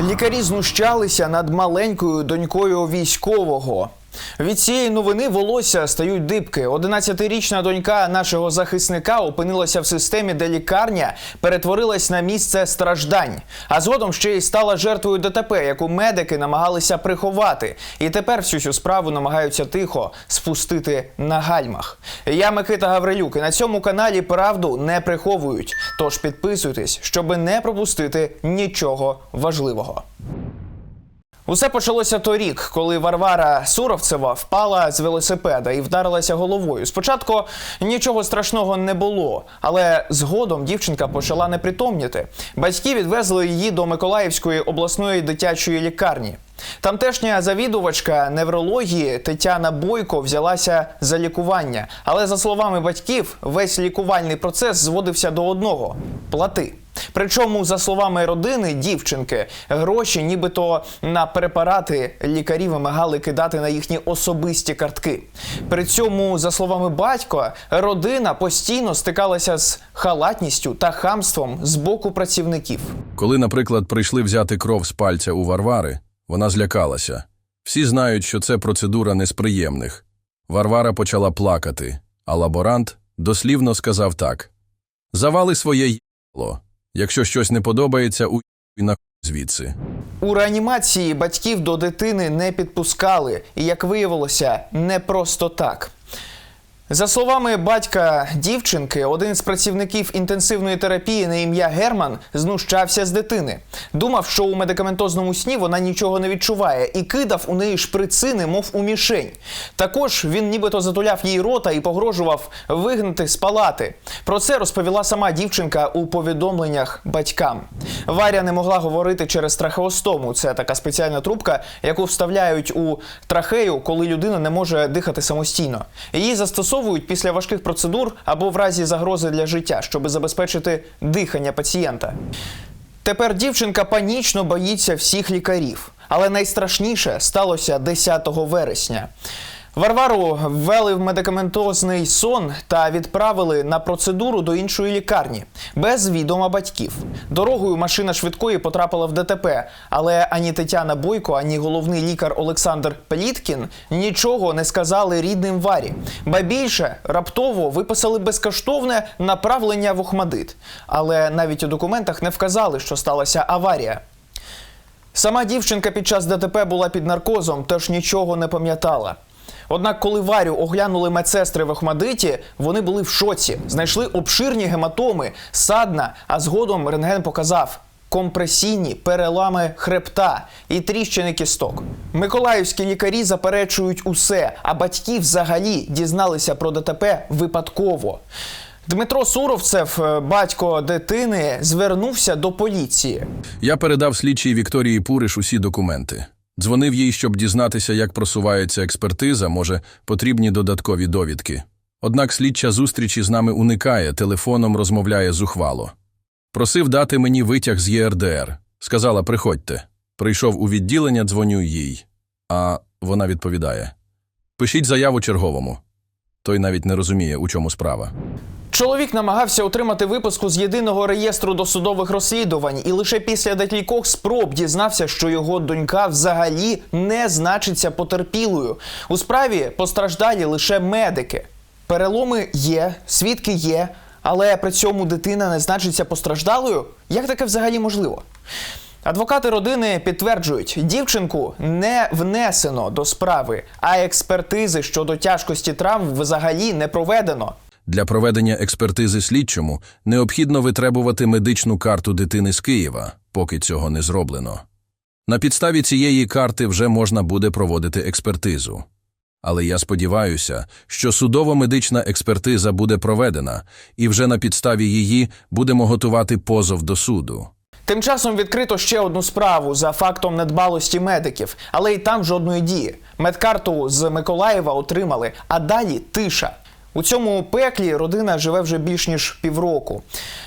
Лікарі знущалися над маленькою донькою військового. Від цієї новини волосся стають дибки. 11-річна донька нашого захисника опинилася в системі, де лікарня перетворилась на місце страждань. А згодом ще й стала жертвою ДТП, яку медики намагалися приховати. І тепер всю цю справу намагаються тихо спустити на гальмах. Я Микита Гаврилюк. І на цьому каналі правду не приховують. Тож підписуйтесь, щоби не пропустити нічого важливого. Усе почалося торік, коли Варвара Суровцева впала з велосипеда і вдарилася головою. Спочатку нічого страшного не було, але згодом дівчинка почала непритомніти. Батьки відвезли її до Миколаївської обласної дитячої лікарні. Тамтешня завідувачка неврології Тетяна Бойко взялася за лікування. Але за словами батьків, весь лікувальний процес зводився до одного плати. Причому, за словами родини дівчинки, гроші, нібито на препарати лікарі вимагали кидати на їхні особисті картки. При цьому, за словами батька, родина постійно стикалася з халатністю та хамством з боку працівників. Коли, наприклад, прийшли взяти кров з пальця у Варвари, вона злякалася. Всі знають, що це процедура не з приємних. Варвара почала плакати, а лаборант дослівно сказав так: Завали своє їло. Якщо щось не подобається, у на звідси. У реанімації батьків до дитини не підпускали, і як виявилося, не просто так. За словами батька дівчинки, один з працівників інтенсивної терапії на ім'я Герман знущався з дитини. Думав, що у медикаментозному сні вона нічого не відчуває, і кидав у неї шприци, немов у мішень. Також він нібито затуляв їй рота і погрожував вигнати з палати. Про це розповіла сама дівчинка у повідомленнях батькам. Варя не могла говорити через трахеостому. Це така спеціальна трубка, яку вставляють у трахею, коли людина не може дихати самостійно. Її застосовують після важких процедур або в разі загрози для життя, щоб забезпечити дихання пацієнта. Тепер дівчинка панічно боїться всіх лікарів. Але найстрашніше сталося 10 вересня. Варвару ввели в медикаментозний сон та відправили на процедуру до іншої лікарні без відома батьків. Дорогою машина швидкої потрапила в ДТП, але ані Тетяна Бойко, ані головний лікар Олександр Пеліткін нічого не сказали рідним Варі. Ба більше раптово виписали безкоштовне направлення в Охмадит. Але навіть у документах не вказали, що сталася аварія. Сама дівчинка під час ДТП була під наркозом, тож нічого не пам'ятала. Однак, коли Варю оглянули медсестри в Охмадиті, вони були в шоці. Знайшли обширні гематоми, садна, а згодом рентген показав компресійні перелами хребта і тріщини кісток. Миколаївські лікарі заперечують усе, а батьки взагалі дізналися про ДТП випадково. Дмитро Суровцев, е, батько дитини, звернувся до поліції. Я передав слідчій Вікторії Пуриш усі документи. Дзвонив їй, щоб дізнатися, як просувається експертиза, може, потрібні додаткові довідки. Однак слідча зустрічі з нами уникає, телефоном розмовляє зухвало. Просив дати мені витяг з ЄРДР. Сказала, приходьте. Прийшов у відділення, дзвоню їй. А вона відповідає: Пишіть заяву черговому. Той навіть не розуміє, у чому справа. Чоловік намагався отримати випуску з єдиного реєстру досудових розслідувань, і лише після декількох спроб дізнався, що його донька взагалі не значиться потерпілою. У справі постраждалі лише медики. Переломи є, свідки є, але при цьому дитина не значиться постраждалою. Як таке взагалі можливо? Адвокати родини підтверджують, дівчинку не внесено до справи, а експертизи щодо тяжкості травм взагалі не проведено. Для проведення експертизи слідчому необхідно витребувати медичну карту дитини з Києва, поки цього не зроблено. На підставі цієї карти вже можна буде проводити експертизу. Але я сподіваюся, що судово-медична експертиза буде проведена, і вже на підставі її будемо готувати позов до суду. Тим часом відкрито ще одну справу за фактом недбалості медиків, але й там жодної дії. Медкарту з Миколаєва отримали, а далі тиша. У цьому пеклі родина живе вже більш ніж півроку.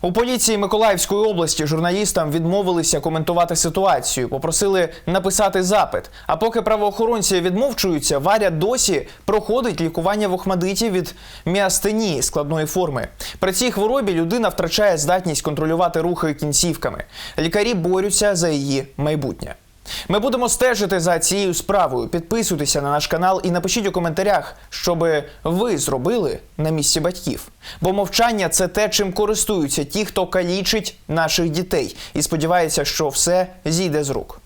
У поліції Миколаївської області журналістам відмовилися коментувати ситуацію, попросили написати запит. А поки правоохоронці відмовчуються, Варя досі проходить лікування в Охмадиті від міастенії складної форми. При цій хворобі людина втрачає здатність контролювати рухи кінцівками. Лікарі борються за її майбутнє. Ми будемо стежити за цією справою. Підписуйтеся на наш канал і напишіть у коментарях, що би ви зробили на місці батьків. Бо мовчання це те, чим користуються ті, хто калічить наших дітей, і сподівається, що все зійде з рук.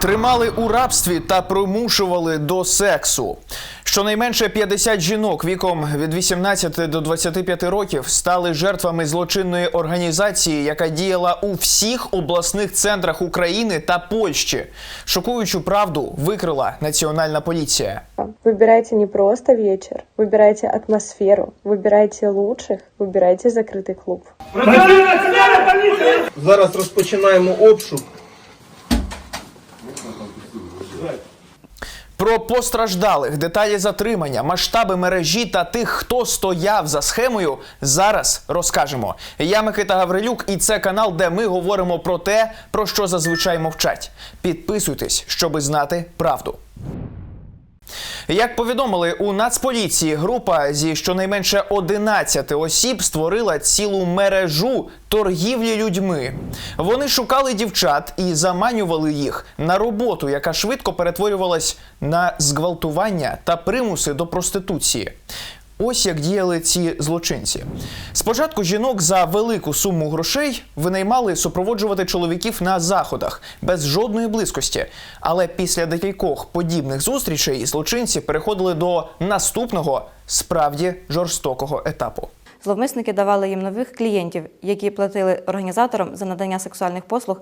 Тримали у рабстві та примушували до сексу. Щонайменше 50 жінок віком від 18 до 25 років стали жертвами злочинної організації, яка діяла у всіх обласних центрах України та Польщі. Шокуючу правду викрила національна поліція. Выбирайте не просто вечер, выбирайте атмосферу, выбирайте лучших, выбирайте закрытый клуб. Зараз розпочинаємо обшук. Про постраждалих, деталі затримання, масштаби мережі та тих, хто стояв за схемою, зараз розкажемо. Я Микита Гаврилюк, і це канал, де ми говоримо про те, про що зазвичай мовчать. Підписуйтесь, щоби знати правду. Як повідомили у Нацполіції, група зі щонайменше 11 осіб створила цілу мережу торгівлі людьми. Вони шукали дівчат і заманювали їх на роботу, яка швидко перетворювалась на зґвалтування та примуси до проституції. Ось як діяли ці злочинці. Спочатку жінок за велику суму грошей винаймали супроводжувати чоловіків на заходах без жодної близькості. Але після декількох подібних зустрічей злочинці переходили до наступного справді жорстокого етапу. Зловмисники давали їм нових клієнтів, які платили організаторам за надання сексуальних послуг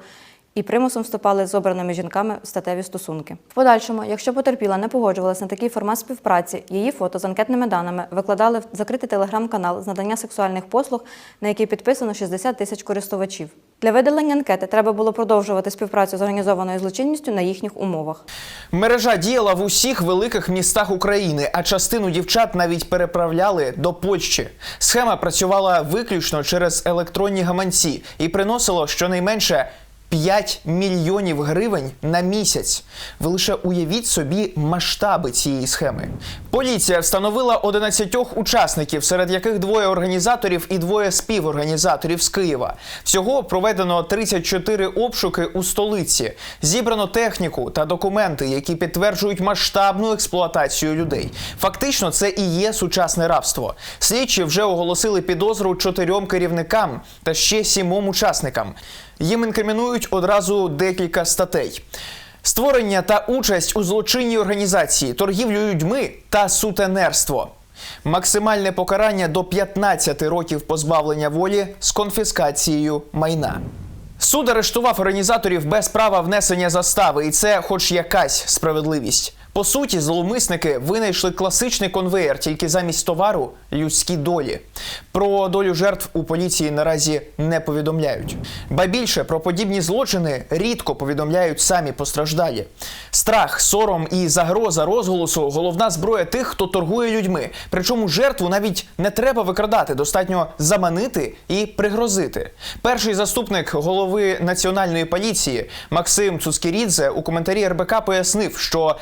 і примусом вступали з обраними жінками в статеві стосунки. В подальшому, якщо потерпіла не погоджувалася на такий формат співпраці, її фото з анкетними даними викладали в закритий телеграм-канал з надання сексуальних послуг, на який підписано 60 тисяч користувачів. Для видалення анкети треба було продовжувати співпрацю з організованою злочинністю на їхніх умовах. Мережа діяла в усіх великих містах України, а частину дівчат навіть переправляли до Польщі. Схема працювала виключно через електронні гаманці і приносила щонайменше 5 мільйонів гривень на місяць. Ви лише уявіть собі масштаби цієї схеми. Поліція встановила 11 учасників, серед яких двоє організаторів і двоє співорганізаторів з Києва. Всього проведено 34 обшуки у столиці. Зібрано техніку та документи, які підтверджують масштабну експлуатацію людей. Фактично, це і є сучасне рабство. Слідчі вже оголосили підозру чотирьом керівникам та ще сімом учасникам. Їм інкримінують одразу декілька статей. Створення та участь у злочинній організації, торгівлю людьми та сутенерство. Максимальне покарання до 15 років позбавлення волі з конфіскацією майна. Суд арештував організаторів без права внесення застави, і це хоч якась справедливість. По суті, зловмисники винайшли класичний конвеєр, тільки замість товару людські долі. Про долю жертв у поліції наразі не повідомляють. Ба більше про подібні злочини рідко повідомляють самі постраждалі. Страх, сором і загроза розголосу головна зброя тих, хто торгує людьми. Причому жертву навіть не треба викрадати, достатньо заманити і пригрозити. Перший заступник голови національної поліції Максим Цуцкірідзе у коментарі РБК пояснив, що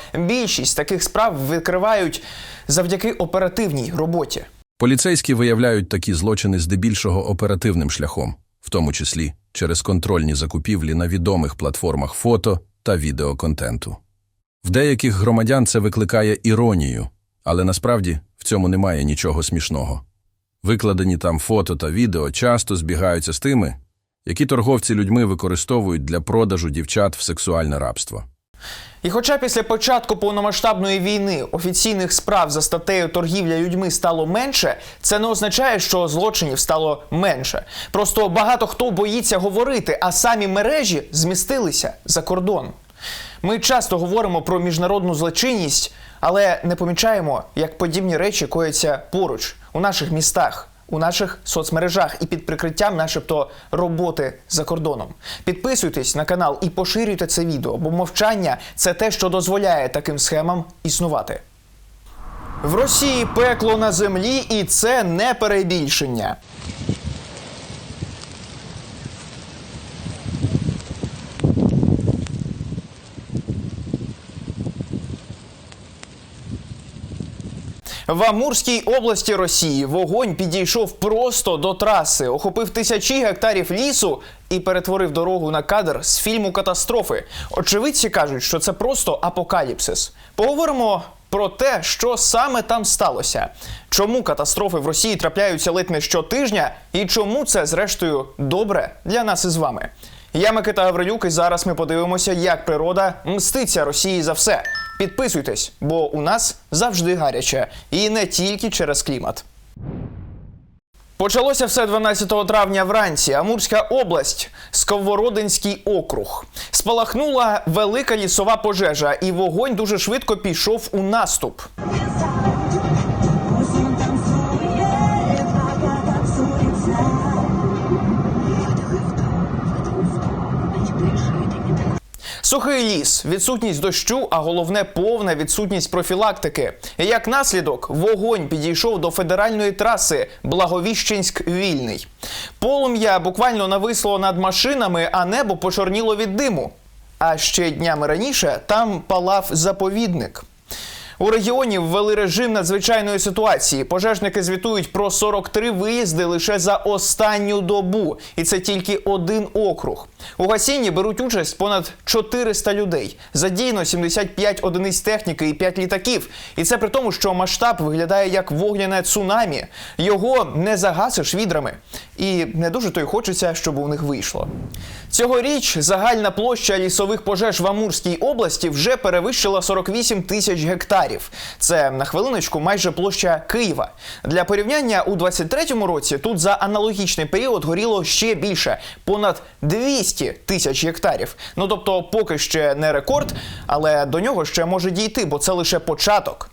більшість таких справ викривають завдяки оперативній роботі. Поліцейські виявляють такі злочини здебільшого оперативним шляхом, в тому числі через контрольні закупівлі на відомих платформах фото та відеоконтенту. В деяких громадян це викликає іронію, але насправді в цьому немає нічого смішного. Викладені там фото та відео часто збігаються з тими, які торговці людьми використовують для продажу дівчат в сексуальне рабство. І хоча після початку повномасштабної війни офіційних справ за статтею торгівля людьми стало менше, це не означає, що злочинів стало менше. Просто багато хто боїться говорити, а самі мережі змістилися за кордон. Ми часто говоримо про міжнародну злочинність, але не помічаємо, як подібні речі кояться поруч у наших містах. У наших соцмережах і під прикриттям, начебто, роботи за кордоном. Підписуйтесь на канал і поширюйте це відео, бо мовчання це те, що дозволяє таким схемам існувати. В Росії пекло на землі, і це не перебільшення. В Амурській області Росії вогонь підійшов просто до траси, охопив тисячі гектарів лісу і перетворив дорогу на кадр з фільму катастрофи. Очевидці кажуть, що це просто апокаліпсис. Поговоримо про те, що саме там сталося, чому катастрофи в Росії трапляються ледь не щотижня, і чому це, зрештою, добре для нас із вами. Я Микита Гаврилюк, і зараз ми подивимося, як природа мститься Росії за все. Підписуйтесь, бо у нас завжди гаряче, і не тільки через клімат. Почалося все 12 травня вранці. Амурська область, Сковородинський округ. Спалахнула велика лісова пожежа, і вогонь дуже швидко пішов у наступ. Сухий ліс, відсутність дощу, а головне повна відсутність профілактики. Як наслідок, вогонь підійшов до федеральної траси Благовіщенськ Вільний. Полум'я буквально нависло над машинами, а небо почорніло від диму. А ще днями раніше там палав заповідник. У регіоні ввели режим надзвичайної ситуації. Пожежники звітують про 43 виїзди лише за останню добу, і це тільки один округ. У гасінні беруть участь понад 400 людей. Задіяно 75 одиниць техніки і 5 літаків. І це при тому, що масштаб виглядає як вогняне цунамі. Його не загасиш відрами. І не дуже то й хочеться, щоб у них вийшло. Цьогоріч загальна площа лісових пожеж в Амурській області вже перевищила 48 тисяч гектарів. Це на хвилиночку майже площа Києва. Для порівняння у 23-му році тут за аналогічний період горіло ще більше понад 200 тисяч гектарів. Ну тобто, поки ще не рекорд, але до нього ще може дійти, бо це лише початок.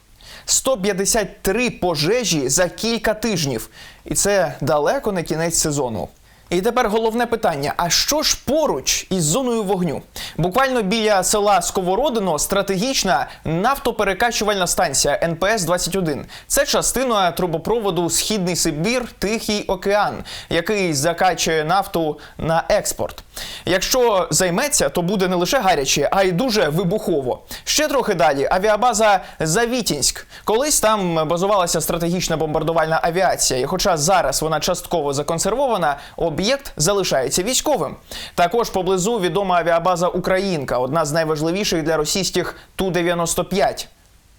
153 пожежі за кілька тижнів, і це далеко не кінець сезону. І тепер головне питання: а що ж поруч із зоною вогню? Буквально біля села Сковородино стратегічна нафтоперекачувальна станція НПС 21 Це частина трубопроводу Східний Сибір Тихий океан, який закачує нафту на експорт. Якщо займеться, то буде не лише гаряче, а й дуже вибухово. Ще трохи далі авіабаза Завітінськ. Колись там базувалася стратегічна бомбардувальна авіація, і хоча зараз вона частково законсервована, об'єкт залишається військовим. Також поблизу відома авіабаза Українка, одна з найважливіших для російських Ту-95.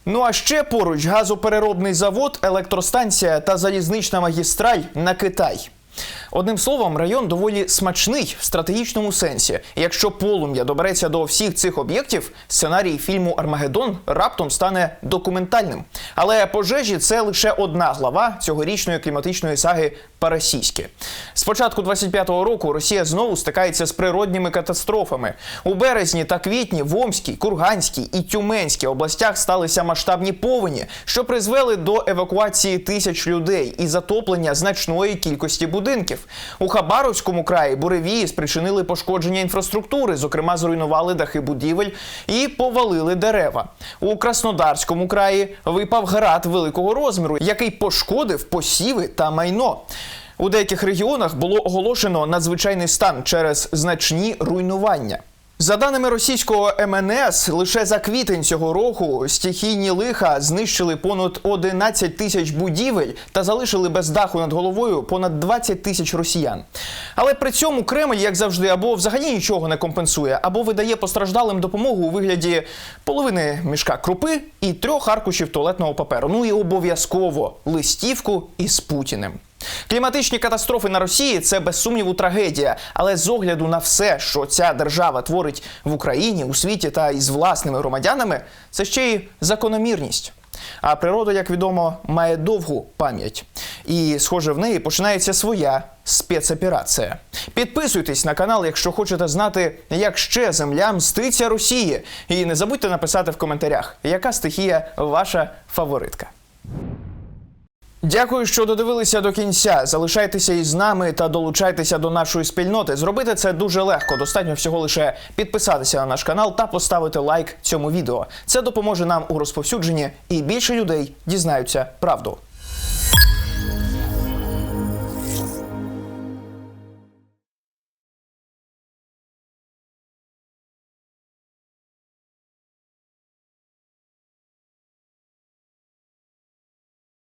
Ну а ще поруч газопереробний завод, електростанція та залізнична магістраль на Китай. Одним словом, район доволі смачний в стратегічному сенсі. Якщо полум'я добереться до всіх цих об'єктів, сценарій фільму Армагеддон раптом стане документальним. Але пожежі це лише одна глава цьогорічної кліматичної саги Парасійське. З початку 25-го року Росія знову стикається з природніми катастрофами. У березні та квітні в Омській, Курганській і Тюменській областях сталися масштабні повені, що призвели до евакуації тисяч людей і затоплення значної кількості будинків. У Хабаровському краї буревії спричинили пошкодження інфраструктури, зокрема, зруйнували дахи будівель і повалили дерева. У Краснодарському краї випав град великого розміру, який пошкодив посіви та майно. У деяких регіонах було оголошено надзвичайний стан через значні руйнування. За даними російського МНС, лише за квітень цього року стихійні лиха знищили понад 11 тисяч будівель та залишили без даху над головою понад 20 тисяч росіян. Але при цьому Кремль, як завжди, або взагалі нічого не компенсує, або видає постраждалим допомогу у вигляді половини мішка крупи і трьох аркушів туалетного паперу. Ну і обов'язково листівку із Путіним. Кліматичні катастрофи на Росії це без сумніву трагедія. Але з огляду на все, що ця держава творить в Україні, у світі та із власними громадянами, це ще й закономірність. А природа, як відомо, має довгу пам'ять. І, схоже, в неї починається своя спецоперація. Підписуйтесь на канал, якщо хочете знати, як ще земля мститься Росії. І не забудьте написати в коментарях, яка стихія ваша фаворитка. Дякую, що додивилися до кінця. Залишайтеся із нами та долучайтеся до нашої спільноти. Зробити це дуже легко. Достатньо всього лише підписатися на наш канал та поставити лайк цьому відео. Це допоможе нам у розповсюдженні, і більше людей дізнаються правду.